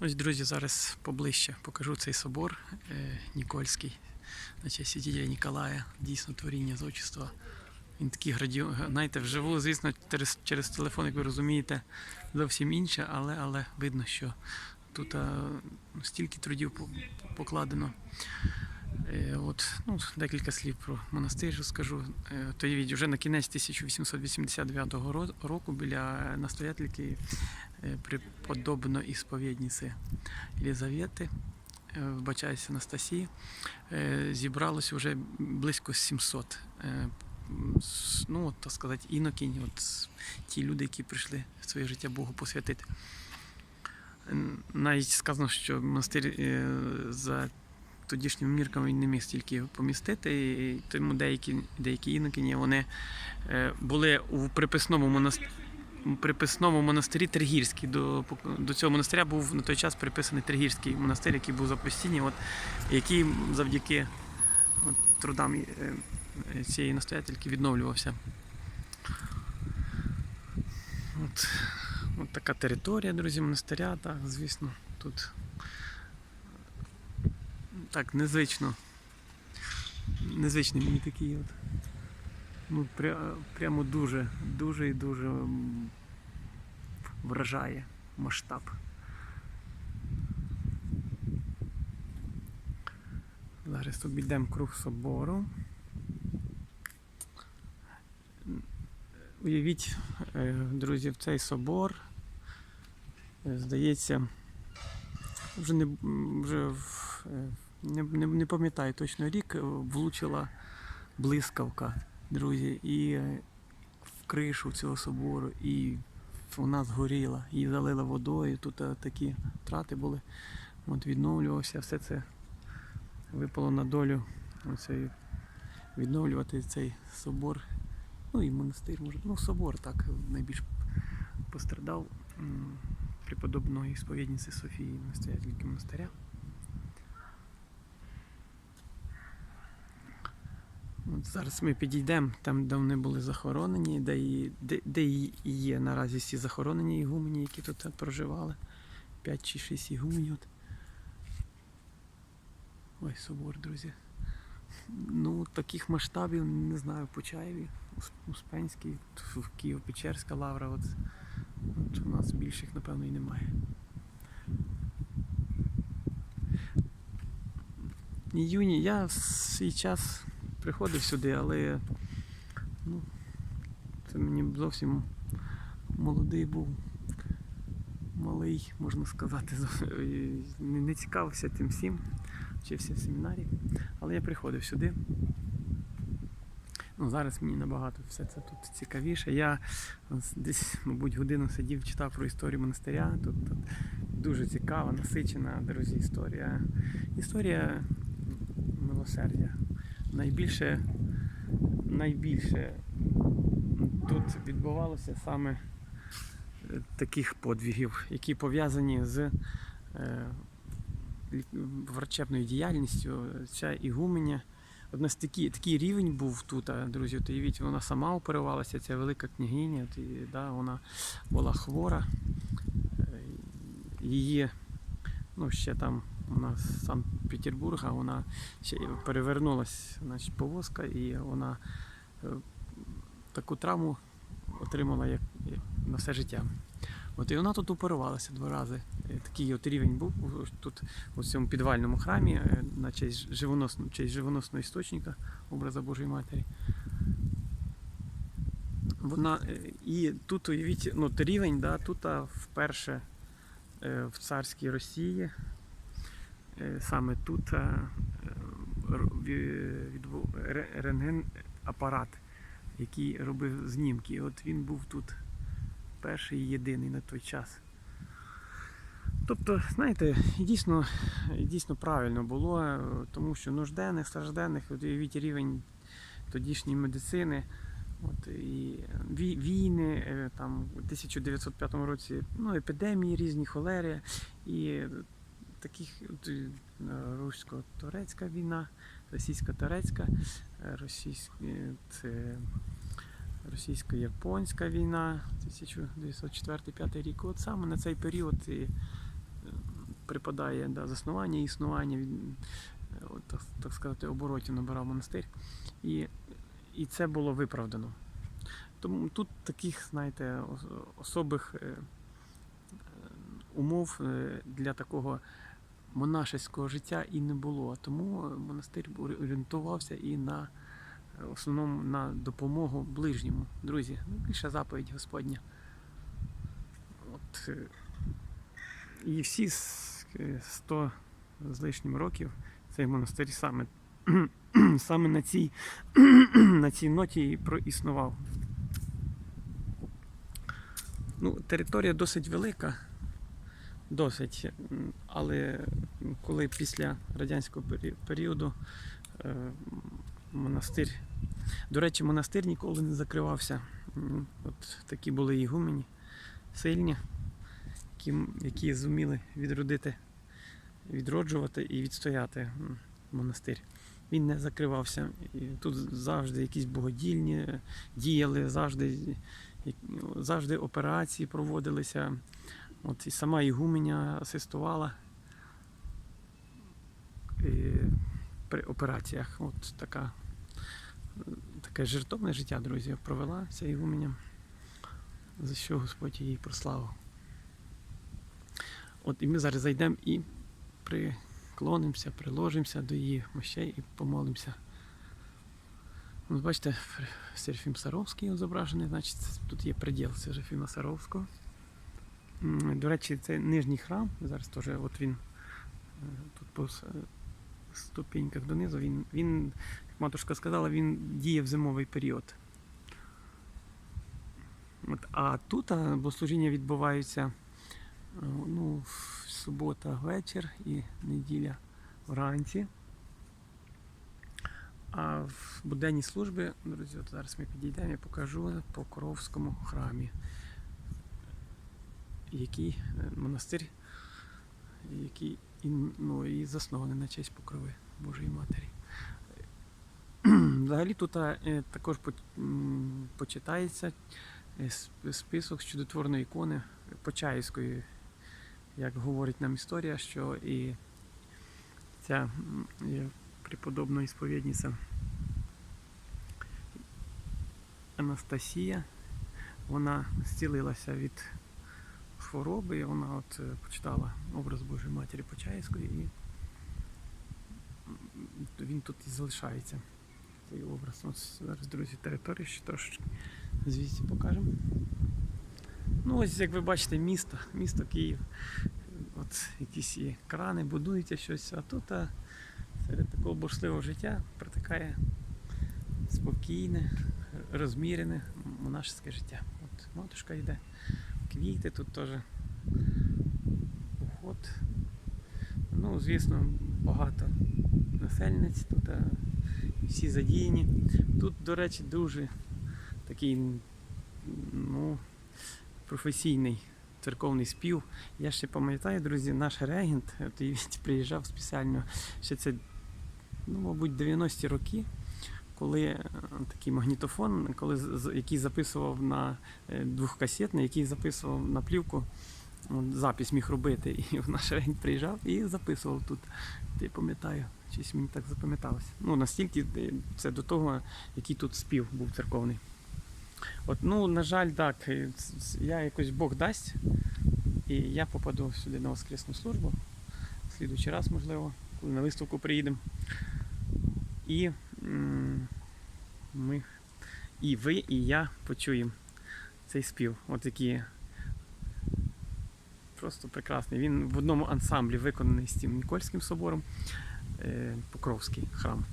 Ось, друзі, зараз поближче покажу цей собор е, Нікольський на честь святителя Ніколая. Дійсно творіння з отчества. Він такий граді... знаєте, вживу, звісно, через, через телефон, як ви розумієте, зовсім інше, але, але видно, що тут е, стільки трудів покладено. Е, От, ну, декілька слів про монастир розкажу. Е, То є вже на кінець 1889 року біля настоятельки е, преподобно і сповідниці Єлизавети, е, вбачаюся Анастасії, е, зібралось вже близько 700. е, Ну, так сказати, інокінь, от ті люди, які прийшли своє життя Богу посвятити. Навіть сказано, що монастир е, за тодішніми мірками не міг стільки помістити, і тому деякі, деякі інокині вони е, були у приписному монастирі. Приписному монастирі Тригірський. До, до цього монастиря був на той час приписаний Тригірський монастир, який був запостійний, от, який завдяки от, трудам е, е, цієї настоятельки відновлювався. От, от така територія, друзі, монастиря, так, звісно, тут так незвично. Незвичний мені такий от. Ну, пря, прямо дуже, дуже і дуже вражає масштаб. Зараз обійдемо круг собору. Уявіть, е, друзі, в цей собор, е, здається, вже не, вже е, не, не, не пам'ятаю точно рік, влучила блискавка, друзі, і в кришу цього собору, і вона згоріла, її залила водою. Тут е, такі втрати були. От відновлювався, все це випало на долю оцей, відновлювати цей собор. Ну і монастир, може. Ну, собор так найбільш пострадав преподобної сповідниці Софії, настоятельки монастиря. От зараз ми підійдемо там, де вони були захоронені, де і, де, де і є наразі всі захоронені ігумені, які тут проживали. 5 чи 6 ігуменів. Ой, собор, друзі. Ну, таких масштабів не знаю, Почаєві, Ус- Успенський, в Києво-Печерська лавра. От, от у нас більших, напевно, і немає. Іюні я в свій час приходив сюди, але ну, це мені зовсім молодий був. Малий, можна сказати, не, цікавився тим всім, вчився в семінарі. Але я приходив сюди. Ну, зараз мені набагато все це тут цікавіше. Я десь, мабуть, годину сидів, читав про історію монастиря. Тут, тут дуже цікава, насичена, друзі, історія. Історія милосердя. Найбільше, найбільше тут відбувалося саме е, таких подвігів, які пов'язані з е, врачебною діяльністю. Ця ігуменя. У нас такий, такий рівень був тут, друзі, от уявіть, вона сама оперувалася, ця велика княгиня, от, да, вона була хвора. Е, Її, ну, ще там у нас з Санкт-Петербурга, вона ще значить, повозка, і вона е, таку травму отримала як, на все життя. От і вона тут оперувалася два рази. Е, Такий от рівень був тут у цьому підвальному храмі е, на честь живоносного, честь живоносного істочника образа Божої Матері. Вона, і тут уявіть, ну, рівень, да, тут вперше в царській Росії, саме тут е, р- ві- відбув ре- рентген-апарат, який робив знімки. І от він був тут перший і єдиний на той час. Тобто, знаєте, дійсно, дійсно правильно було, е, тому що нужденних, стражденних, уявіть рівень тодішньої медицини. От, і війни, е, там, у 1905 році ну, епідемії різні, холери, і таких е, русько-турецька війна, російсько-турецька, е, е, російсько-японська війна 1904-1905 рік. От саме на цей період і, припадає да, заснування і існування, він, так, так сказати, оборотів набирав монастир. І, і це було виправдано. Тому тут таких, знаєте, особих умов для такого монашеського життя і не було. Тому е, монастир орієнтувався і на е, в основному на допомогу ближньому. Друзі, більша заповідь Господня. От, е, і всі с- е, 100 з лишнім років цей монастир саме, саме на цій, на цій ноті і проіснував. Ну, територія досить велика, досить, але коли після радянського періоду е, монастир, до речі, монастир ніколи не закривався. От такі були ігумені, сильні, які, які зуміли відродити, відроджувати і відстояти монастир. Він не закривався. І тут завжди якісь богодільні діяли, завжди, завжди операції проводилися. От і сама Ігуменя асистувала е, при операціях. От така, таке жертовне життя, друзі, провела ця Ігуменя, за що Господь її прославив. От і ми зараз зайдемо і приклонимося, приложимося до її мощей і помолимося. От бачите, Фер- Серафім Саровський зображений, значить, тут є приділ Серафіма Саровського. До речі, це нижній храм. Зараз теж от він е, тут по е, ступеньках донизу. Він, він, як матушка сказала, він діє в зимовий період. От, а тут а, богослужіння відбуваються е, ну, субота вечір і неділя вранці. А в буденні служби, друзі, от зараз ми підійдемо, я покажу по Коровському храмі, який е, монастир, який ну, і заснований на честь покрови Божої Матері. Взагалі тут е, також почитається е, список з чудотворної ікони Почаївської, як говорить нам історія, що і ця преподобна ісповідниця Анастасія, вона зцілилася від хвороби, і вона от е, почитала образ Божої Матері Почаївської, і він тут і залишається. Цей образ. От зараз, друзі, територію ще трошечки звідси покажемо. Ну, ось як ви бачите, місто, місто Київ. От якісь є крани, будується щось, а тут а, серед такого буршливого життя протикає спокійне, розмірене монашеське життя. От матушка йде, квіти тут теж уход. Ну, звісно, багато насельниць, тут а, всі задіяні. Тут, до речі, дуже такий ну, професійний церковний спів. Я ще пам'ятаю, друзі, наш регент от, приїжджав спеціально ще це, ну, мабуть, 90-ті роки, коли е, такий магнітофон, коли, який записував на е, двохкасетний, який записував на плівку, запись міг робити. І наш регент приїжджав і записував тут. Я пам'ятаю, щось мені так запам'яталося. Ну, настільки е, це до того, який тут спів був церковний. От, ну, на жаль, так, я якось Бог дасть, і я попаду сюди на воскресну службу. В слідуючий раз, можливо, коли на виставку приїдемо. І ми, і ви, і я почуємо цей спів. От який просто прекрасний. Він в одному ансамблі виконаний з тим Нікольським собором, е, Покровський храм.